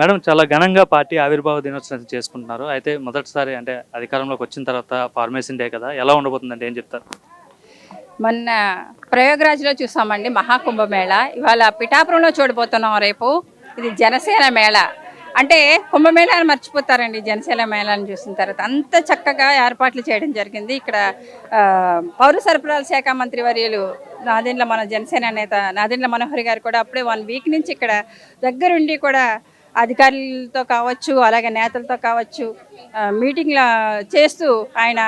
Madam చాలా ఘనంగా party ఆవిర్భావ దినోత్సవం చేసుకుంటున్నారు. అయితే మొదటిసారి అంటే అధికారంలోకి వచ్చిన తర్వాత ఫార్మేషన్ డే కదా ఎలా ఉండబోతుందంటే ఏం చెప్తారు? మొన్న ప్రయోగరాజ్లో చూసామండి మహాకుంభమేళ. ఇవాళ పిఠాపురంలో చూడబోతున్నాం రేపు. ఇది జనసేన మేళ. అంటే కుంభమేళాన్ని మర్చిపోతారండి జనసేన మేళాన్ని చూసిన తర్వాత. అంత చక్కగా ఏర్పాట్లు చేయడం జరిగింది. ఇక్కడ పౌర సరఫరాల శాఖ మంత్రి వర్యులు నాదెండ్ల మన జనసేన నేత నాదెండ్ల మనోహర్ గారు కూడా అప్పుడే వన్ వీక్ నుంచి ఇక్కడ దగ్గరుండి కూడా అధికారులతో కావచ్చు అలాగే నేతలతో కావచ్చు మీటింగ్లు చేస్తూ ఆయన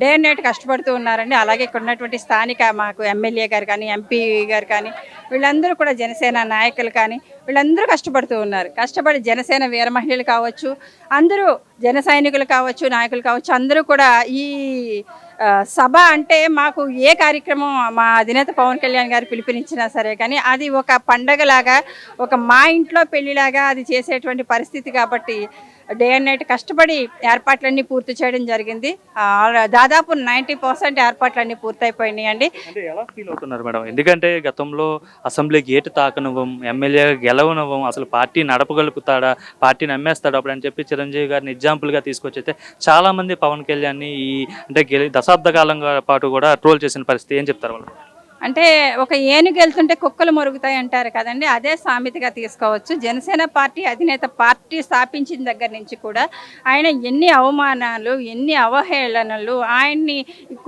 డే అండ్ నైట్ కష్టపడుతూ ఉన్నారండి. అలాగే ఇక్కడ ఉన్నటువంటి స్థానిక మాకు ఎమ్మెల్యే గారు కానీ ఎంపీ గారు కానీ వీళ్ళందరూ కూడా జనసేన నాయకులు కానీ వీళ్ళందరూ కష్టపడుతూ ఉన్నారు. కష్టపడి జనసేన వీర మహిళలు కావచ్చు అందరూ జన సైనికులు కావచ్చు నాయకులు కావచ్చు అందరూ కూడా ఈ సభ అంటే మాకు ఏ కార్యక్రమం మా అధినేత పవన్ కళ్యాణ్ గారు పిలుపునిచ్చినా సరే కానీ అది ఒక పండగలాగా ఒక మా ఇంట్లో పెళ్ళిలాగా అది చేసేటువంటి పరిస్థితి కాబట్టి డే అండ్ నైట్ కష్టపడి ఏర్పాట్లన్నీ పూర్తి చేయడం జరిగింది. దాదాపు నైంటీ పర్సెంట్ ఏర్పాట్లన్నీ పూర్తయిపోయినాయి అండి. ఎలా ఫీల్ అవుతున్నారు మేడం? ఎందుకంటే గతంలో అసెంబ్లీ గేటు తాకనివ్వం ఎమ్మెల్యే గెలవనివ్వం అసలు పార్టీ నడపగలుగుతాడా పార్టీని అమ్మేస్తాడా అప్పుడు అని చెప్పి చిరంజీవి గారిని ఎగ్జాంపుల్గా తీసుకొచ్చి చాలామంది చాలా మంది పవన్ కళ్యాణ్ని ఈ అంటే గెలి దశాబ్ద కాలంగా పాటు కూడా ట్రోల్ చేసిన పరిస్థితి ఏం చెప్తారు వాళ్ళు? అంటే ఒక ఏనుగు వెళ్తుంటే కుక్కలు మొరుగుతాయి అంటారు కదండి. అదే సామెతగా తీసుకోవచ్చు. జనసేన పార్టీ అధినేత పార్టీ స్థాపించిన దగ్గర నుంచి కూడా ఆయన ఎన్ని అవమానాలు ఎన్ని అవహేళనలు ఆయన్ని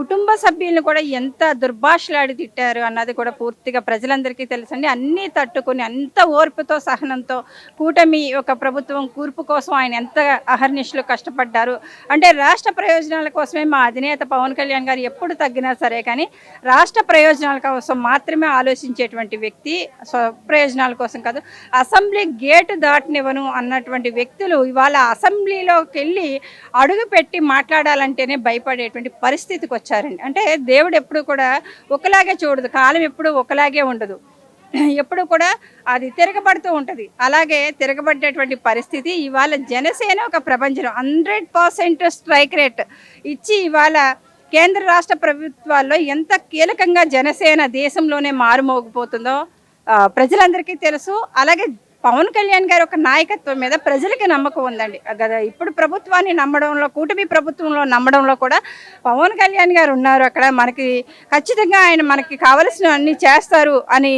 కుటుంబ సభ్యులను కూడా ఎంత దుర్భాషలాడి తిట్టారు అన్నది కూడా పూర్తిగా ప్రజలందరికీ తెలుసండి. అన్నీ తట్టుకొని అంత ఓర్పుతో సహనంతో కూటమి ఒక ప్రభుత్వం కూర్పు కోసం ఆయన ఎంత అహర్నిశలు కష్టపడ్డారు. అంటే రాష్ట్ర ప్రయోజనాల కోసమే మా అధినేత పవన్ కళ్యాణ్ గారు ఎప్పుడు తగ్గినా సరే కానీ రాష్ట్ర ప్రయోజనాల కోసం మాత్రమే ఆలోచించేటువంటి వ్యక్తి ప్రయోజనాల కోసం కాదు అసెంబ్లీ గేటు దాటనివ్వను అన్నటువంటి వ్యక్తులు ఇవాళ అసెంబ్లీలోకి వెళ్ళి అడుగు పెట్టి మాట్లాడాలంటేనే భయపడేటువంటి పరిస్థితికి వచ్చారండి. అంటే దేవుడు ఎప్పుడు కూడా ఒకలాగే చూడదు కాలం ఎప్పుడు ఒకలాగే ఉండదు. ఎప్పుడు కూడా అది తిరగబడుతూ ఉంటుంది. అలాగే తిరగబడ్డేటువంటి పరిస్థితి ఇవాళ జనసేన ఒక ప్రపంచం హండ్రెడ్ పర్సెంట్ స్ట్రైక్ రేట్ ఇచ్చి ఇవాళ కేంద్ర రాష్ట్ర ప్రభుత్వాల్లో ఎంత కీలకంగా జనసేన దేశంలోనే మారుమోగిపోతుందో ప్రజలందరికీ తెలుసు. అలాగే పవన్ కళ్యాణ్ గారి ఒక నాయకత్వం మీద ప్రజలకి నమ్మకం ఉందండి. కదా ఇప్పుడు ప్రభుత్వాన్ని నమ్మడంలో కూటమి ప్రభుత్వంలో నమ్మడంలో కూడా పవన్ కళ్యాణ్ గారు ఉన్నారు అక్కడ. మనకి ఖచ్చితంగా ఆయన మనకి కావలసిన అన్ని చేస్తారు అని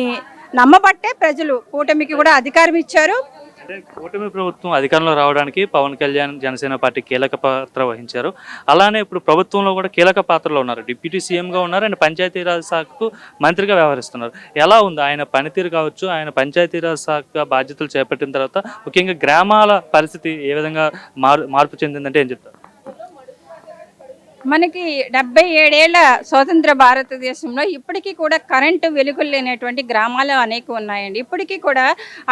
నమ్మబట్టే ప్రజలు కూటమికి కూడా అధికారం ఇచ్చారు. అంటే కూటమి ప్రభుత్వం అధికారంలో రావడానికి పవన్ కళ్యాణ్ జనసేన పార్టీ కీలక పాత్ర వహించారు. అలానే ఇప్పుడు ప్రభుత్వంలో కూడా కీలక పాత్రలో ఉన్నారు. డిప్యూటీ సీఎంగా ఉన్నారు అండ్ పంచాయతీరాజ్ శాఖకు మంత్రిగా వ్యవహరిస్తున్నారు. ఎలా ఉంది? ఆయన పనితీరు కావచ్చు ఆయన పంచాయతీరాజ్ శాఖ బాధ్యతలు చేపట్టిన తర్వాత ముఖ్యంగా గ్రామాల పరిస్థితి ఏ విధంగా మార్పు చెందిందంటే ఏం చెప్తారు? మనకి డెబ్బై ఏడేళ్ళ స్వతంత్ర భారతదేశంలో ఇప్పటికీ కూడా కరెంటు వెలుగులు లేనటువంటి గ్రామాలు అనేక ఉన్నాయండి. ఇప్పటికీ కూడా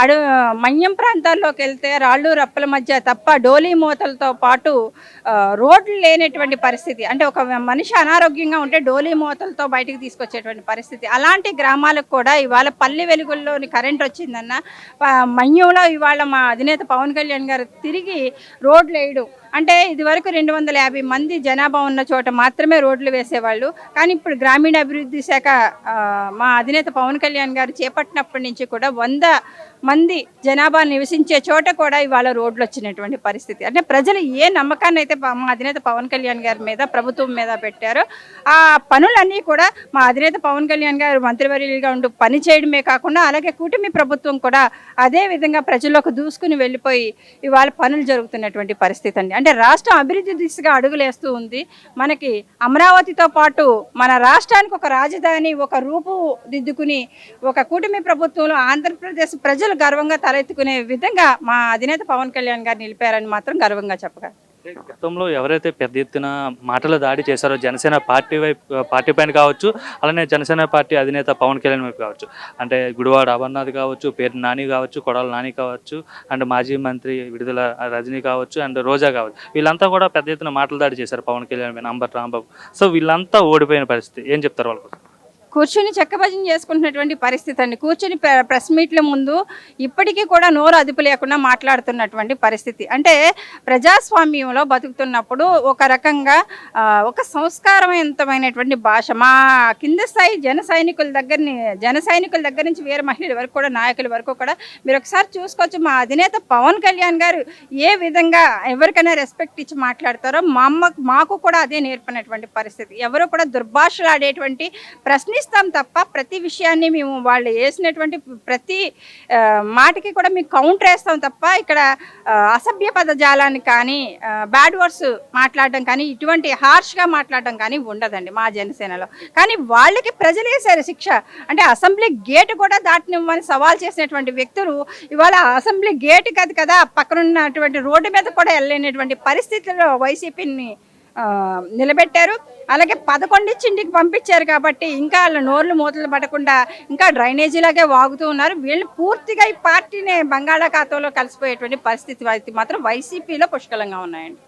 అడు మన్యం ప్రాంతాల్లోకి వెళ్తే రాళ్ళు రప్పల మధ్య తప్ప డోలీ మూతలతో పాటు రోడ్లు లేనటువంటి పరిస్థితి. అంటే ఒక మనిషి అనారోగ్యంగా ఉంటే డోలీ మూతలతో బయటకు తీసుకొచ్చేటువంటి పరిస్థితి. అలాంటి గ్రామాలకు కూడా ఇవాళ పల్లె వెలుగుల్లోని కరెంట్ వచ్చిందన్న మన్యంలో ఇవాళ మా అధినేత పవన్ కళ్యాణ్ గారు తిరిగి రోడ్లు వేయడం అంటే ఇదివరకు రెండు వందల యాభై మంది జనాభా ఉన్న చోట మాత్రమే రోడ్లు వేసేవాళ్ళు. కానీ ఇప్పుడు గ్రామీణ అభివృద్ధి శాఖ మా అధినేత పవన్ కళ్యాణ్ గారు చేపట్టినప్పటి నుంచి కూడా వంద మంది జనాభా నివసించే చోట కూడా ఇవాళ రోడ్లు వచ్చినటువంటి పరిస్థితి. అంటే ప్రజలు ఏ నమ్మకాన్ని అయితే మా అధినేత పవన్ కళ్యాణ్ గారి మీద ప్రభుత్వం మీద పెట్టారో ఆ పనులన్నీ కూడా మా అధినేత పవన్ కళ్యాణ్ గారు మంత్రివర్యులుగా ఉంటూ పని చేయడమే కాకుండా అలాగే కూటమి ప్రభుత్వం కూడా అదే విధంగా ప్రజల్లోకి దూసుకుని వెళ్ళిపోయి ఇవాళ పనులు జరుగుతున్నటువంటి పరిస్థితి అండి. అంటే రాష్ట్రం అభివృద్ధి దిశగా అడుగులేస్తూ ఉంది. మనకి అమరావతితో పాటు మన రాష్ట్రానికి ఒక రాజధాని ఒక రూపు దిద్దుకుని ఒక కూటమి ప్రభుత్వంలో ఆంధ్రప్రదేశ్ ప్రజలు గర్వంగా తలెత్తుకునే విధంగా మా అధినేత పవన్ కళ్యాణ్ గారు నిలిపారని మాత్రం గర్వంగా చెప్పగలరు గతంలో ఎవరైతే పెద్ద ఎత్తున మాటల దాడి చేశారో జనసేన పార్టీ వైపు పార్టీ పైన కావచ్చు అలానే జనసేన పార్టీ అధినేత పవన్ కళ్యాణ్ వైపు కావచ్చు. అంటే గుడివాడ అమర్నాథ్ కావచ్చు పేరు నాని కావచ్చు కొడాల నాని కావచ్చు అండ్ మాజీ మంత్రి విడుదల రజనీ కావచ్చు అండ్ రోజా కావచ్చు. వీళ్ళంతా కూడా పెద్ద ఎత్తున మాటల దాడి చేశారు పవన్ కళ్యాణ్ పైన అంబర్ రాంబాబు. సో వీళ్ళంతా ఓడిపోయిన పరిస్థితి. ఏం చెప్తారు వాళ్ళకు కోసం కూర్చుని చెక్కభజన చేసుకుంటున్నటువంటి పరిస్థితి అండి. కూర్చుని ప్రెస్ మీట్ల ముందు ఇప్పటికీ కూడా నోరు అదుపు లేకుండా మాట్లాడుతున్నటువంటి పరిస్థితి. అంటే ప్రజాస్వామ్యంలో బతుకుతున్నప్పుడు ఒక రకంగా ఒక సంస్కారవంతమైనటువంటి భాష. మా కింద స్థాయి జన సైనికుల దగ్గర జన సైనికుల దగ్గర నుంచి వీర మహిళల వరకు కూడా నాయకుల వరకు కూడా మీరు ఒకసారి చూసుకోవచ్చు. మా అధినేత పవన్ కళ్యాణ్ గారు ఏ విధంగా ఎవరికైనా రెస్పెక్ట్ ఇచ్చి మాట్లాడతారో మా అమ్మ మాకు కూడా అదే నేర్పినటువంటి పరిస్థితి. ఎవరు కూడా దుర్భాషలాడేటువంటి ప్రశ్ని వివరిస్తాం తప్ప ప్రతి విషయాన్ని మేము వాళ్ళు వేసినటువంటి ప్రతి మాటకి కూడా మేము కౌంటర్ వేస్తాం తప్ప ఇక్కడ అసభ్య పదజాలాన్ని కానీ బ్యాడ్ వర్డ్స్ మాట్లాడడం కానీ ఇటువంటి హార్ష్గా మాట్లాడడం కానీ ఉండదండి మా జనసేనలో. కానీ వాళ్ళకి ప్రజలు వేశారు శిక్ష. అంటే అసెంబ్లీ గేట్ కూడా దాటినివ్వని సవాల్ చేసినటువంటి వ్యక్తులు ఇవాళ అసెంబ్లీ గేట్ కాదు కదా పక్కనున్నటువంటి రోడ్డు మీద కూడా వెళ్ళలేనటువంటి పరిస్థితుల్లో వైసీపీని నిలబెట్టారు. అలాగే పదకొండు ఇచ్చి ఇంటికి పంపించారు కాబట్టి ఇంకా వాళ్ళ నోర్లు మూతలు పడకుండా ఇంకా డ్రైనేజీలాగే వాగుతూ ఉన్నారు. వీళ్ళు పూర్తిగా ఈ పార్టీని బంగాళాఖాతంలో కలిసిపోయేటువంటి పరిస్థితి అయితే మాత్రం వైసీపీలో పుష్కలంగా ఉన్నాయండి.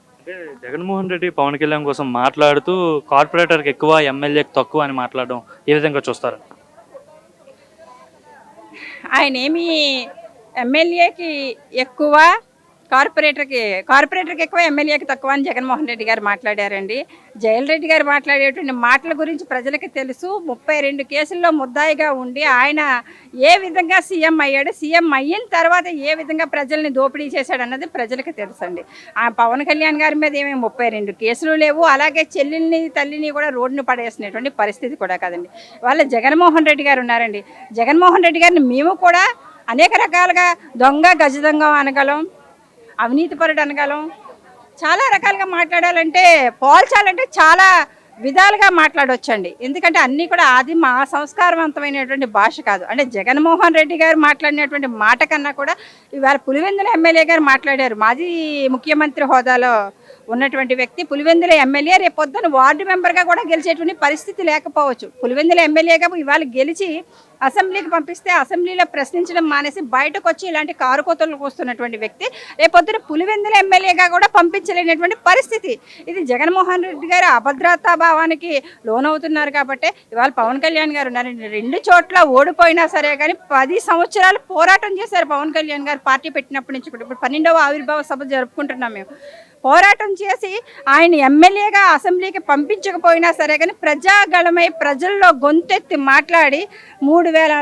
జగన్మోహన్ రెడ్డి పవన్ కళ్యాణ్ కోసం మాట్లాడుతూ కార్పొరేటర్కి ఎక్కువ ఎమ్మెల్యేకి తక్కువ అని మాట్లాడడం ఏ విధంగా చూస్తారు? ఆయన ఏమి ఎమ్మెల్యేకి ఎక్కువ కార్పొరేటర్కి కార్పొరేటర్కి ఎక్కువ ఎమ్మెల్యేకి తక్కువ అని జగన్మోహన్ రెడ్డి గారు మాట్లాడారండి. జయల్ రెడ్డి గారు మాట్లాడేటువంటి మాటల గురించి ప్రజలకు తెలుసు. ముప్పై రెండు కేసుల్లో ముద్దాయిగా ఉండి ఆయన ఏ విధంగా సీఎం అయ్యాడు సీఎం అయిన తర్వాత ఏ విధంగా ప్రజల్ని దోపిడీ చేశాడు అన్నది ప్రజలకు తెలుసండి. ఆ పవన్ కళ్యాణ్ గారి మీద ఏమేమి ముప్పై రెండు కేసులు లేవు. అలాగే చెల్లెల్ని తల్లిని కూడా రోడ్డును పడేసినటువంటి పరిస్థితి కూడా కాదండి. వాళ్ళ జగన్మోహన్ రెడ్డి గారు ఉన్నారండి. జగన్మోహన్ రెడ్డి గారిని మేము కూడా అనేక రకాలుగా దొంగ గజ దొంగ అనగలం అవినీతిపరుడు అనగలం. చాలా రకాలుగా మాట్లాడాలంటే పోల్చాలంటే చాలా విధాలుగా మాట్లాడవచ్చండి ఎందుకంటే అన్నీ కూడా అది మా సంస్కారవంతమైనటువంటి భాష కాదు. అంటే జగన్మోహన్ రెడ్డి గారు మాట్లాడినటువంటి మాట కన్నా కూడా ఇవాళ పులివెందుల ఎమ్మెల్యే గారు మాట్లాడారు. మాజీ ముఖ్యమంత్రి హోదాలో ఉన్నటువంటి వ్యక్తి పులివెందుల ఎమ్మెల్యే రేపొద్దున వార్డు మెంబర్గా కూడా గెలిచేటువంటి పరిస్థితి లేకపోవచ్చు. పులివెందుల ఎమ్మెల్యేగా ఇవాళ గెలిచి అసెంబ్లీకి పంపిస్తే అసెంబ్లీలో ప్రశ్నించడం మానేసి బయటకు వచ్చి ఇలాంటి కారుకోతలు వస్తున్నటువంటి వ్యక్తి రేపొద్దున పులివెందుల ఎమ్మెల్యేగా కూడా పంపించలేనటువంటి పరిస్థితి. ఇది జగన్మోహన్ రెడ్డి గారు అభద్రతా భావానికి లోనవుతున్నారు కాబట్టి ఇవాళ పవన్ కళ్యాణ్ గారు ఉన్నారు. రెండు చోట్ల ఓడిపోయినా సరే కానీ పది సంవత్సరాలు పోరాటం చేశారు పవన్ కళ్యాణ్ గారు పార్టీ పెట్టినప్పటి నుంచి కూడా. ఇప్పుడు పన్నెండవ ఆవిర్భావ సభ జరుపుకుంటున్నాం మేము. పోరాటం చేసి ఆయన ఎమ్మెల్యేగా అసెంబ్లీకి పంపించకపోయినా సరే కానీ ప్రజాగళమై ప్రజల్లో గొంతెత్తి మాట్లాడి మూడు వేల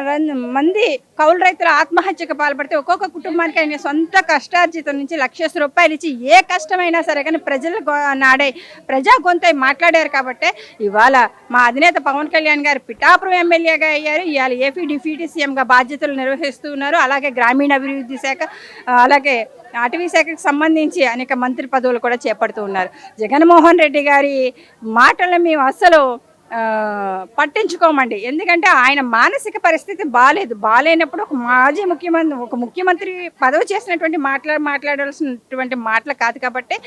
మంది కౌలు రైతుల ఆత్మహత్యకు పాల్పడితే ఒక్కొక్క కుటుంబానికి ఆయన సొంత కష్టార్జితం నుంచి లక్ష రూపాయలు ఇచ్చి ఏ కష్టమైనా సరే కానీ ప్రజల నాడై ప్రజా గొంతై మాట్లాడారు కాబట్టి ఇవాళ మా అధినేత పవన్ కళ్యాణ్ గారు పిఠాపురం ఎమ్మెల్యేగా అయ్యారు. ఇవాళ ఏపీ డిప్యూటీ సీఎంగా బాధ్యతలు నిర్వహిస్తున్నారు. అలాగే గ్రామీణ అభివృద్ధి శాఖ అలాగే అటవీ శాఖకు సంబంధించి అనేక మంత్రి పదవులు కూడా చేపడుతూ ఉన్నారు. జగన్మోహన్ రెడ్డి గారి మాటలను మేము అస్సలు పట్టించుకోమండి. ఎందుకంటే ఆయన మానసిక పరిస్థితి బాగాలేదు బాగాలేనప్పుడు ఒక మాజీ ముఖ్యమంత్రి ఒక ముఖ్యమంత్రి పదవి చేసినటువంటి మాట్లా మాట్లాడాల్సినటువంటి మాటలు కాదు కాబట్టి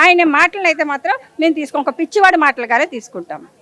ఆయన మాటలను అయితే మాత్రం మేము తీసుకో ఒక పిచ్చివాడి మాటలుగానే తీసుకుంటాం.